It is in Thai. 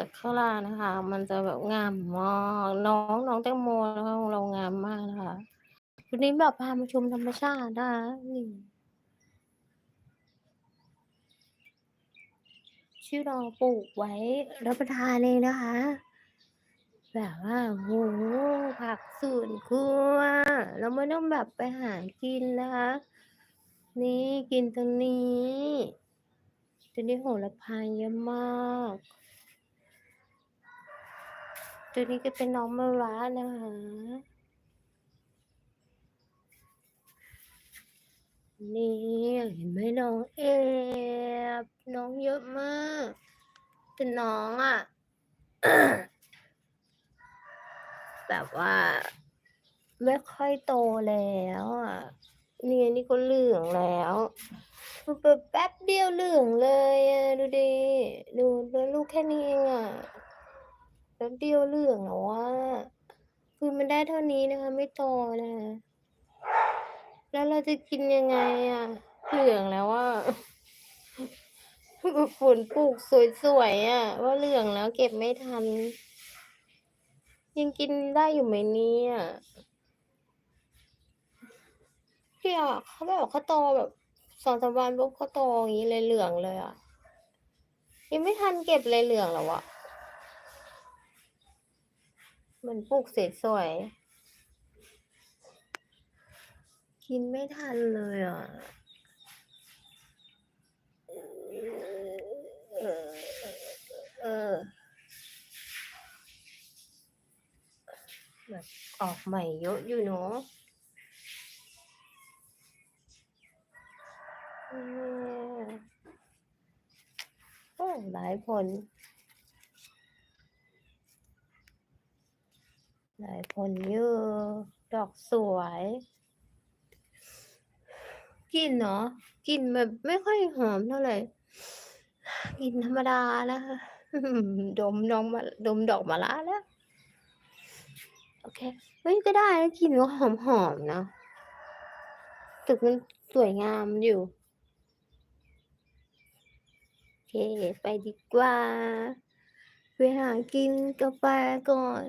จากข้างล่างนะคะ มันจะแบบงามมากน้องน้องแตงโมนะคะเรางามมากนะคะวันนี้แบบพามาชมธรรมชาตินะนี่ที่เราปลูกไว้รับประทานเลยนะคะ แบบว่าโอ้โฮผักสวนครัวเราไม่ต้องแบบไปหากินนะคะ นี่กินตรงนี้ตรงนี้โหระพาเยอะมาก ตัวนี้ก็เป็นน้องมะระนะคะนี่เห็นไหมน้องแอบน้องเยอะมากแต่น้องอะแบบว่าไม่ค่อยโตแล้วอะเนี่ยนี่ก็เหลืองแล้วเผลอๆแป๊บเดียวเหลืองเลยอะดูดิดูแล้วลูกแค่นี้เองอะ ป๊บเดียวเหลืองแล้วอะคือมันได้เท่านี้นะคะ ไม่โตนะคะแล้วเราจะกินยังไงอะเหลืองแล้วอะฝนปลูกสวยๆอะว่าเหลืองแล้วเก็บไม่ทัน ยังกินได้อยู่ไหมเนี่ย?เนี่ยเขาแบบเขาโตแบบ2-3วันปุ๊บเขาโตอย่างงี้เลยเหลืองเลยอะยังไม่ทันเก็บเลยเหลืองแล้วอะ มือนปลูกเสวย กินไม่ทันเลยอะเออแบบออกใหม่เยอะอยู่เนาะโอ้หลายผล หลายผลอยู่ดอกสวยกลิ่นเหรอ?กลิ่นแบบไม่ค่อยหอมเท่าไรกลิ่นธรรมดานะคะดมน้องมะดมดอกมะระแล้ว โอเคเฮ้ยก็ได้นะกลิ่นก็หอมๆนะตึกมันสวยงามอยู่ โอเค ไปดีกว่า ไปหากินกาแฟก่อน